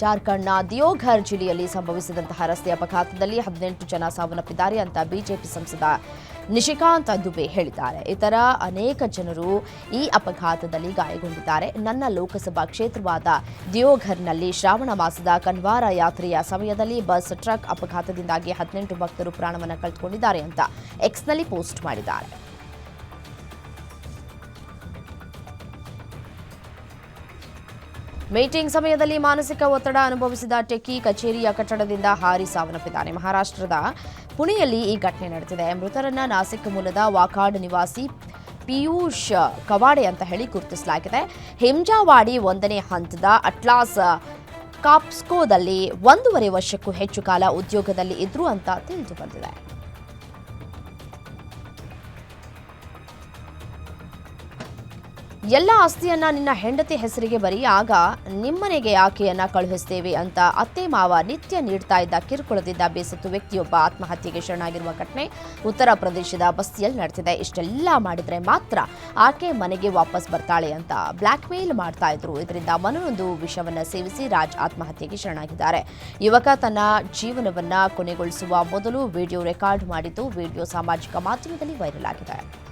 ಜಾರ್ಖಂಡ್ನ ದಿಯೋಘರ್ ಜಿಲ್ಲೆಯಲ್ಲಿ ಸಂಭವಿಸಿದಂತಹ ರಸ್ತೆ ಅಪಘಾತದಲ್ಲಿ ಹದಿನೆಂಟು ಜನ ಸಾವನ್ನಪ್ಪಿದ್ದಾರೆ ಅಂತ ಬಿಜೆಪಿ ಸಂಸದ ನಿಶಿಕಾಂತ್ ದುಬೆ ಹೇಳಿದ್ದಾರೆ. ಇತರ ಅನೇಕ ಜನರು ಈ ಅಪಘಾತದಲ್ಲಿ ಗಾಯಗೊಂಡಿದ್ದಾರೆ. ನನ್ನ ಲೋಕಸಭಾ ಕ್ಷೇತ್ರವಾದ ದಿಯೋಘರ್ನಲ್ಲಿ ಶ್ರಾವಣ ಮಾಸದ ಕನ್ವಾರ ಯಾತ್ರೆಯ ಸಮಯದಲ್ಲಿ ಬಸ್, ಟ್ರಕ್ ಅಪಘಾತದಿಂದಾಗಿ ಹದಿನೆಂಟು ಭಕ್ತರು ಪ್ರಾಣವನ್ನು ಕಳೆದುಕೊಂಡಿದ್ದಾರೆ ಅಂತ ಎಕ್ಸ್ನಲ್ಲಿ ಪೋಸ್ಟ್ ಮಾಡಿದ್ದಾರೆ. ಮೀಟಿಂಗ್ ಸಮಯದಲ್ಲಿ ಮಾನಸಿಕ ಒತ್ತಡ ಅನುಭವಿಸಿದ ಟೆಕ್ಕಿ ಕಚೇರಿಯ ಕಟ್ಟಡದಿಂದ ಹಾರಿ ಸಾವನ್ನಪ್ಪಿದ್ದಾನೆ. ಮಹಾರಾಷ್ಟ್ರದ ಪುಣೆಯಲ್ಲಿ ಈ ಘಟನೆ ನಡೆದಿದೆ. ಮೃತರನ್ನ ನಾಸಿಕ್ ಮೂಲದ ವಾಕಾಡ್ ನಿವಾಸಿ ಪಿಯೂಷ್ ಕವಾಡೆ ಅಂತ ಹೇಳಿ ಗುರುತಿಸಲಾಗಿದೆ. ಹೆಂಜಾವಾಡಿ ಒಂದನೇ ಹಂತದ ಅಟ್ಲಾಸ್ ಕಾಪ್ಸ್ಕೋದಲ್ಲಿ ಒಂದೂವರೆ ವರ್ಷಕ್ಕೂ ಹೆಚ್ಚು ಕಾಲ ಉದ್ಯೋಗದಲ್ಲಿ ಇದ್ರು ಅಂತ ತಿಳಿದು ಬಂದಿದೆ. ಎಲ್ಲ ಆಸ್ತಿಯನ್ನ ನಿನ್ನ ಹೆಂಡತಿ ಹೆಸರಿಗೆ ಬರೆಯಾಗ ನಿಮ್ಮನೆಗೆ ಆಕೆಯನ್ನ ಕಳುಹಿಸ್ತೇವೆ ಅಂತ ಅತ್ತೆ ಮಾವ ನಿತ್ಯ ನೀಡ್ತಾ ಇದ್ದ ಕಿರುಕುಳದಿಂದ ಬೇಸತ್ತು ವ್ಯಕ್ತಿಯೊಬ್ಬ ಆತ್ಮಹತ್ಯೆಗೆ ಶರಣಾಗಿರುವ ಘಟನೆ ಉತ್ತರ ಪ್ರದೇಶದ ಬಸ್ತಿಯಲ್ಲಿ ನಡೆದಿದೆ. ಇಷ್ಟೆಲ್ಲ ಮಾಡಿದ್ರೆ ಮಾತ್ರ ಆಕೆ ಮನೆಗೆ ವಾಪಸ್ ಬರ್ತಾಳೆ ಅಂತ ಬ್ಲ್ಯಾಕ್ ಮೇಲ್ ಮಾಡ್ತಾ ಇದ್ರು. ಇದರಿಂದ ಮನನೊಂದು ವಿಷವನ್ನ ಸೇವಿಸಿ ರಾಜ್ ಆತ್ಮಹತ್ಯೆಗೆ ಶರಣಾಗಿದ್ದಾರೆ. ಯುವಕ ತನ್ನ ಜೀವನವನ್ನ ಕೊನೆಗೊಳಿಸುವ ಮೊದಲು ವಿಡಿಯೋ ರೆಕಾರ್ಡ್ ಮಾಡಿದ್ದು, ವಿಡಿಯೋ ಸಾಮಾಜಿಕ ಮಾಧ್ಯಮದಲ್ಲಿ ವೈರಲ್ ಆಗಿದೆ.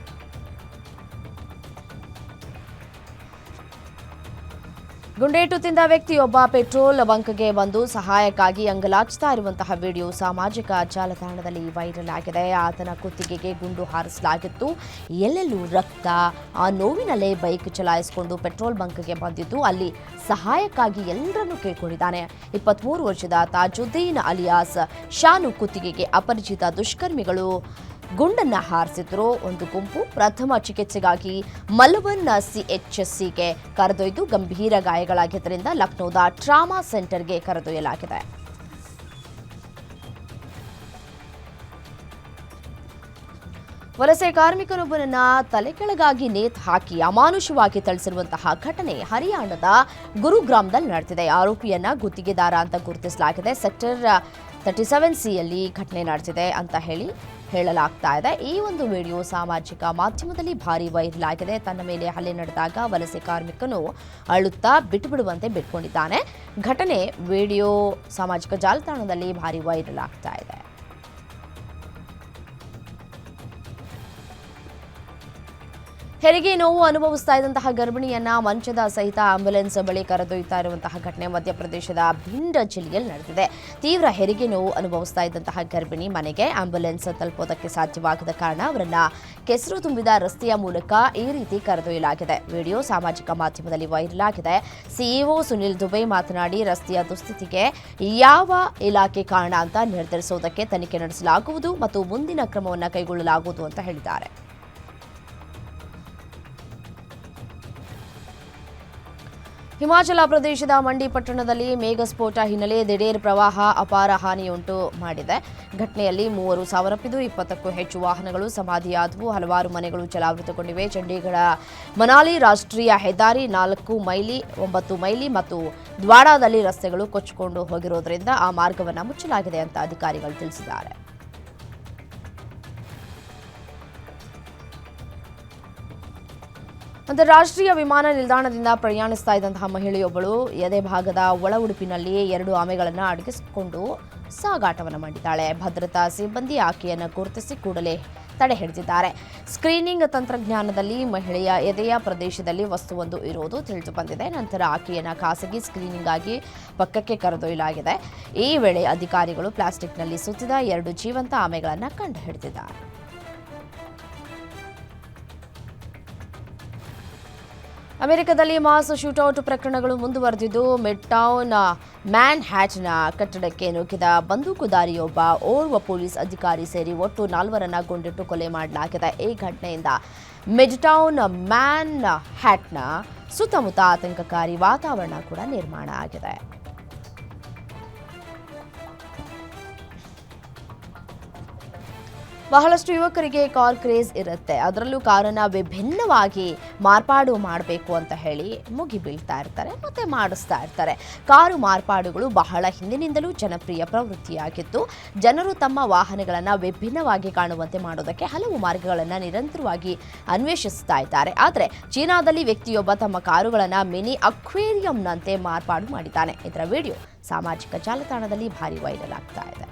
ಗುಂಡೇಟು ತಿಂದ ವ್ಯಕ್ತಿಯೊಬ್ಬ ಪೆಟ್ರೋಲ್ ಬಂಕ್ಗೆ ಬಂದು ಸಹಾಯಕ್ಕಾಗಿ ಅಂಗಲಾಚ್ತಾ ಇರುವಂತಹ ವಿಡಿಯೋ ಸಾಮಾಜಿಕ ಜಾಲತಾಣದಲ್ಲಿ ವೈರಲ್ ಆಗಿದೆ. ಆತನ ಕುತ್ತಿಗೆಗೆ ಗುಂಡು ಹಾರಿಸಲಾಗಿತ್ತು. ಎಲ್ಲೆಲ್ಲೂ ರಕ್ತ, ಆ ನೋವಿನಲ್ಲೇ ಬೈಕ್ ಚಲಾಯಿಸಿಕೊಂಡು ಪೆಟ್ರೋಲ್ ಬಂಕ್ಗೆ ಬಂದಿದ್ದು, ಅಲ್ಲಿ ಸಹಾಯಕ್ಕಾಗಿ ಎಲ್ಲರನ್ನೂ ಕೇಳಿಕೊಂಡಿದ್ದಾನೆ. ಇಪ್ಪತ್ಮೂರು ವರ್ಷದ ತಾಜುದ್ದೀನ್ ಅಲಿಯಾಸ್, ಶಾನು ಕುತ್ತಿಗೆಗೆ ಅಪರಿಚಿತ ದುಷ್ಕರ್ಮಿಗಳು ಗುಂಡನ್ನ ಹಾರಿಸಿದ್ರು. ಒಂದು ಗುಂಪು ಪ್ರಥಮ ಚಿಕಿತ್ಸೆಗಾಗಿ ಮಲವನ್ ಸಿಎಚ್ಎಸ್ಸಿಗೆ ಕರೆದೊಯ್ದು ಗಂಭೀರ ಗಾಯಗಳಾಗಿದ್ದರಿಂದ ಲಕ್ನೋದ ಟ್ರಾಮಾ ಸೆಂಟರ್ಗೆ ಕರೆದೊಯ್ಯಲಾಗಿದೆ. ವಲಸೆ ಕಾರ್ಮಿಕನೊಬ್ಬನನ್ನ ತಲೆ ಕೆಳಗಾಗಿ ನೇತ್ ಹಾಕಿ ಅಮಾನುಷವಾಗಿ ಥಳಿಸಿರುವಂತಹ ಘಟನೆ ಹರಿಯಾಣದ ಗುರುಗ್ರಾಮದಲ್ಲಿ ನಡೆದಿದೆ. ಆರೋಪಿಯನ್ನ ಗುತ್ತಿಗೆದಾರ ಅಂತ ಗುರುತಿಸಲಾಗಿದೆ. ಸೆಕ್ಟರ್ ತರ್ಟಿ ಸೆವೆನ್ ಸಿಯಲ್ಲಿ ಘಟನೆ ನಡೆದಿದೆ ಅಂತ ಹೇಳಿ ಹೇಳಲಾಗ್ತಾ ಇದೆ. ಈ ಒಂದು ವಿಡಿಯೋ ಸಾಮಾಜಿಕ ಮಾಧ್ಯಮದಲ್ಲಿ ಭಾರಿ ವೈರಲ್ ಆಗಿದೆ. ತನ್ನ ಮೇಲೆ ಹಲ್ಲೆ ನಡೆದಾಗ ವಲಸೆ ಕಾರ್ಮಿಕನು ಅಳುತ್ತಾ ಬಿಟ್ಟು ಬಿಡುವಂತೆ ಬಿಟ್ಕೊಂಡಿದ್ದಾನೆ. ಘಟನೆ ವಿಡಿಯೋ ಸಾಮಾಜಿಕ ಜಾಲತಾಣದಲ್ಲಿ ಭಾರಿ ವೈರಲ್ ಆಗ್ತಾ ಇದೆ. ಹೆರಿಗೆ ನೋವು ಅನುಭವಿಸ್ತಾ ಇದ್ದಂತಹ ಗರ್ಭಿಣಿಯನ್ನ ಮಂಚದ ಸಹಿತ ಆಂಬ್ಯುಲೆನ್ಸ್ ಬಳಿ ಕರೆದೊಯ್ತಾ ಇರುವಂತಹ ಘಟನೆ ಮಧ್ಯಪ್ರದೇಶದ ಭಿಂಡ ಜಿಲ್ಲೆಯಲ್ಲಿ ನಡೆದಿದೆ. ತೀವ್ರ ಹೆರಿಗೆ ನೋವು ಅನುಭವಿಸ್ತಾ ಇದ್ದಂತಹ ಗರ್ಭಿಣಿ ಮನೆಗೆ ಆಂಬ್ಯುಲೆನ್ಸ್ ತಲುಪೋದಕ್ಕೆ ಸಾಧ್ಯವಾಗದ ಕಾರಣ ಅವರನ್ನ ಕೆಸರು ತುಂಬಿದ ರಸ್ತೆಯ ಮೂಲಕ ಈ ರೀತಿ ಕರೆದೊಯ್ಯಲಾಗಿದೆ. ವಿಡಿಯೋ ಸಾಮಾಜಿಕ ಮಾಧ್ಯಮದಲ್ಲಿ ವೈರಲ್ ಆಗಿದೆ. ಸಿಇಒ ಸುನಿಲ್ ದುಬೈ ಮಾತನಾಡಿ, ರಸ್ತೆಯ ದುಸ್ಥಿತಿಗೆ ಯಾವ ಇಲಾಖೆ ಕಾರಣ ಅಂತ ನಿರ್ಧರಿಸುವುದಕ್ಕೆ ತನಿಖೆ ನಡೆಸಲಾಗುವುದು ಮತ್ತು ಮುಂದಿನ ಕ್ರಮವನ್ನು ಕೈಗೊಳ್ಳಲಾಗುವುದು ಅಂತ ಹೇಳಿದ್ದಾರೆ. ಹಿಮಾಚಲ ಪ್ರದೇಶದ ಮಂಡಿ ಪಟ್ಟಣದಲ್ಲಿ ಮೇಘಸ್ಫೋಟ ಹಿನ್ನೆಲೆ ದಿಢೀರ್ ಪ್ರವಾಹ ಅಪಾರ ಹಾನಿಯುಂಟು ಮಾಡಿದೆ. ಘಟನೆಯಲ್ಲಿ ಮೂವರು ಸಾವನ್ನಪ್ಪಿದ್ದು, ಇಪ್ಪತ್ತಕ್ಕೂ ಹೆಚ್ಚು ವಾಹನಗಳು, ಸಮಾಧಿಯಾದವು, ಹಲವಾರು ಮನೆಗಳು ಜಲಾವೃತಗೊಂಡಿವೆ. ಚಂಡೀಗಢ ಮನಾಲಿ ರಾಷ್ಟ್ರೀಯ ಹೆದ್ದಾರಿ ನಾಲ್ಕು ಮೈಲಿ, ಒಂಬತ್ತು ಮೈಲಿ ಮತ್ತು ದ್ವಾಡಾದಲ್ಲಿ ರಸ್ತೆಗಳು ಕೊಚ್ಚಿಕೊಂಡು ಹೋಗಿರೋದ್ರಿಂದ ಆ ಮಾರ್ಗವನ್ನು ಮುಚ್ಚಲಾಗಿದೆ ಅಂತ ಅಧಿಕಾರಿಗಳು ತಿಳಿಸಿದ್ದಾರೆ. ಅಂತಾರಾಷ್ಟ್ರೀಯ ವಿಮಾನ ನಿಲ್ದಾಣದಿಂದ ಪ್ರಯಾಣಿಸ್ತಾ ಇದ್ದಂತಹ ಮಹಿಳೆಯೊಬ್ಬಳು ಎದೆ ಭಾಗದ ಒಳ ಉಡುಪಿನಲ್ಲಿ ಎರಡು ಆಮೆಗಳನ್ನು ಅಡಗಿಸಿಕೊಂಡು ಸಾಗಾಟವನ್ನು ಮಾಡಿದ್ದಾಳೆ. ಭದ್ರತಾ ಸಿಬ್ಬಂದಿ ಆಕೆಯನ್ನು ಗುರುತಿಸಿ ಕೂಡಲೇ ತಡೆ ಹಿಡಿದಿದ್ದಾರೆ. ಸ್ಕ್ರೀನಿಂಗ್ ತಂತ್ರಜ್ಞಾನದಲ್ಲಿ ಮಹಿಳೆಯ ಎದೆಯ ಪ್ರದೇಶದಲ್ಲಿ ವಸ್ತುವೊಂದು ಇರುವುದು ತಿಳಿದು ಬಂದಿದೆ. ನಂತರ ಆಕೆಯನ್ನು ಖಾಸಗಿ ಸ್ಕ್ರೀನಿಂಗ್ ಆಗಿ ಪಕ್ಕಕ್ಕೆ ಕರೆದೊಯ್ಯಲಾಗಿದೆ. ಈ ವೇಳೆ ಅಧಿಕಾರಿಗಳು ಪ್ಲಾಸ್ಟಿಕ್ನಲ್ಲಿ ಸುತ್ತಿದ ಎರಡು ಜೀವಂತ ಆಮೆಗಳನ್ನು ಕಂಡುಹಿಡಿದಿದ್ದಾರೆ ಅಮೆರಿಕದಲ್ಲಿ ಮಾಸ್ ಶೂಟೌಟ್ ಪ್ರಕರಣಗಳು ಮುಂದುವರೆದಿದ್ದು ಮಿಡ್ ಟೌನ್ ಮ್ಯಾನ್ ಹ್ಯಾಟ್ನ ಕಟ್ಟಡಕ್ಕೆ ನುಗ್ಗಿದ ಬಂದೂಕುದಾರಿಯೊಬ್ಬ ಓರ್ವ ಪೊಲೀಸ್ ಅಧಿಕಾರಿ ಸೇರಿ ಒಟ್ಟು ನಾಲ್ವರನ್ನ ಗುಂಡಿಟ್ಟು ಕೊಲೆ ಮಾಡಲಾಗಿದೆ. ಈ ಘಟನೆಯಿಂದ ಮಿಡ್ ಟೌನ್ ಮ್ಯಾನ್ ಹ್ಯಾಟ್ನ ಸುತ್ತಮುತ್ತ ಆತಂಕಕಾರಿ ವಾತಾವರಣ ಕೂಡ ನಿರ್ಮಾಣ ಆಗಿದೆ. ಬಹಳಷ್ಟು ಯುವಕರಿಗೆ ಕಾರ್ ಕ್ರೇಜ್ ಇರುತ್ತೆ. ಅದರಲ್ಲೂ ಕಾರನ್ನು ವಿಭಿನ್ನವಾಗಿ ಮಾರ್ಪಾಡು ಮಾಡಬೇಕು ಅಂತ ಹೇಳಿ ಮುಗಿ ಬೀಳ್ತಾ ಇರ್ತಾರೆ, ಮತ್ತೆ ಮಾಡಿಸ್ತಾ ಇರ್ತಾರೆ. ಕಾರು ಮಾರ್ಪಾಡುಗಳು ಬಹಳ ಹಿಂದಿನಿಂದಲೂ ಜನಪ್ರಿಯ ಪ್ರವೃತ್ತಿಯಾಗಿತ್ತು ಜನರು ತಮ್ಮ ವಾಹನಗಳನ್ನು ವಿಭಿನ್ನವಾಗಿ ಕಾಣುವಂತೆ ಮಾಡೋದಕ್ಕೆ ಹಲವು ಮಾರ್ಗಗಳನ್ನು ನಿರಂತರವಾಗಿ ಅನ್ವೇಷಿಸ್ತಾ ಇದ್ದಾರೆ. ಆದರೆ, ಚೀನಾದಲ್ಲಿ ವ್ಯಕ್ತಿಯೊಬ್ಬ ತಮ್ಮ ಕಾರುಗಳನ್ನು ಮಿನಿ ಅಕ್ವೇರಿಯಂನಂತೆ ಮಾರ್ಪಾಡು ಮಾಡಿದ್ದಾನೆ. ಇದರ ವಿಡಿಯೋ ಸಾಮಾಜಿಕ ಜಾಲತಾಣದಲ್ಲಿ ಭಾರಿ ವೈರಲ್ ಆಗ್ತಾ ಇದೆ.